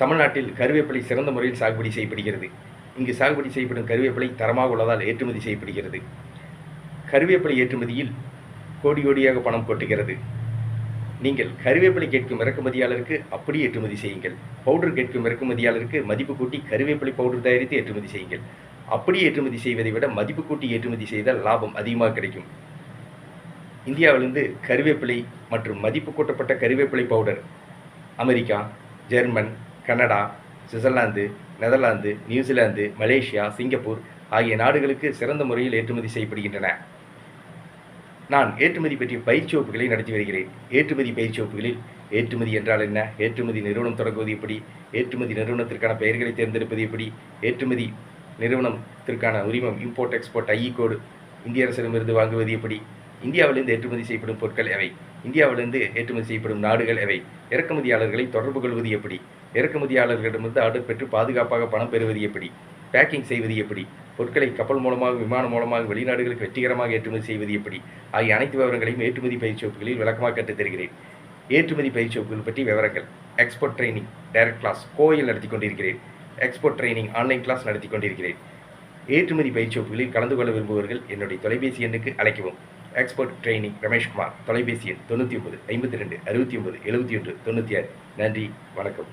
தமிழ்நாட்டில் கருவேப்பிலை சிறந்த முறையில் சாகுபடி செய்யப்படுகிறது. இங்கு சாகுபடி செய்யப்படும் கருவேப்பிலை தரமாக உள்ளதால் ஏற்றுமதி செய்யப்படுகிறது. கருவேப்பிலை ஏற்றுமதியில் கோடி கோடியாக பணம் கொட்டுகிறது. நீங்கள் கருவேப்பிலை கேட்கும் இறக்குமதியாளருக்கு அப்படி ஏற்றுமதி செய்யுங்கள். பவுடர் கேட்கும் இறக்குமதியாளருக்கு மதிப்பு கூட்டி கருவேப்பிலை பவுடர் தயாரித்து ஏற்றுமதி செய்யுங்கள். அப்படி ஏற்றுமதி செய்வதை விட மதிப்பு கூட்டி ஏற்றுமதி செய்தால் லாபம் அதிகமாக கிடைக்கும். இந்தியாவிலிருந்து கருவேப்பிலை மற்றும் மதிப்பு கூட்டப்பட்ட கருவேப்பிலை powder America German Canada Switzerland Netherland New Zealand Malaysia Singapore ஆகிய நாடுகளுக்கு சிறந்த முறையில் ஏற்றுமதி செய்யப்படுகின்றன. நான் ஏற்றுமதி பற்றிய பயிற்சி வகுப்புகளை நடத்தி வருகிறேன். ஏற்றுமதி பயிற்சி வகுப்புகளில் ஏற்றுமதி என்றால் என்ன? ஏற்றுமதி நிறுவனம் தொடங்குவது எப்படி? ஏற்றுமதி நிறுவனத்திற்கான பெயர்களை தேர்ந்தெடுப்பது எப்படி? ஏற்றுமதி நிறுவனத்திற்கான உரிமம் இம்போர்ட் எக்ஸ்போர்ட் ஐஇ கோடு இந்திய அரசிடமிருந்து வாங்குவது எப்படி? இந்தியாவிலிருந்து ஏற்றுமதி செய்யப்படும் பொருட்கள் எவை? இந்தியாவிலிருந்து ஏற்றுமதி செய்யப்படும் நாடுகள் எவை? இறக்குமதியாளர்களை தொடர்பு கொள்வது எப்படி? இறக்குமதியாளர்களிடமிருந்து ஆர்டர் பெற்று பாதுகாப்பாக பணம் பெறுவது எப்படி? பேக்கிங் செய்வது எப்படி? பொருட்களை கப்பல் மூலமாக விமானம் மூலமாக வெளிநாடுகளுக்கு வெற்றிகரமாக ஏற்றுமதி செய்வது எப்படி? ஆகிய அனைத்து விவரங்களையும் ஏற்றுமதி பயிற்சி வகுப்புகளில் விளக்கமாக கற்றுத் தருகிறேன். ஏற்றுமதி பயிற்சி வகுப்புகள் பற்றி விவரங்கள். எக்ஸ்போர்ட் ட்ரைனிங் டைரக்ட் கிளாஸ் கோயில் நடத்தி கொண்டிருக்கிறேன். எக்ஸ்போர்ட் ட்ரைனிங் ஆன்லைன் கிளாஸ் நடத்தி கொண்டிருக்கிறேன். ஏற்றுமதி பயிற்சி வகுப்புகளில் கலந்து கொள்ள விரும்புபவர்கள் என்னுடைய தொலைபேசி எண்ணுக்கு அழைக்கவும். எக்ஸ்போர்ட் ட்ரைனிங் ரமேஷ்குமார் தொலைபேசி எண் தொண்ணூற்றி ஒன்பது ஐம்பத்தி ரெண்டு அறுபத்தி ஒன்பது எழுபத்தி ஒன்று தொண்ணூற்றி ஆறு. நன்றி வணக்கம்.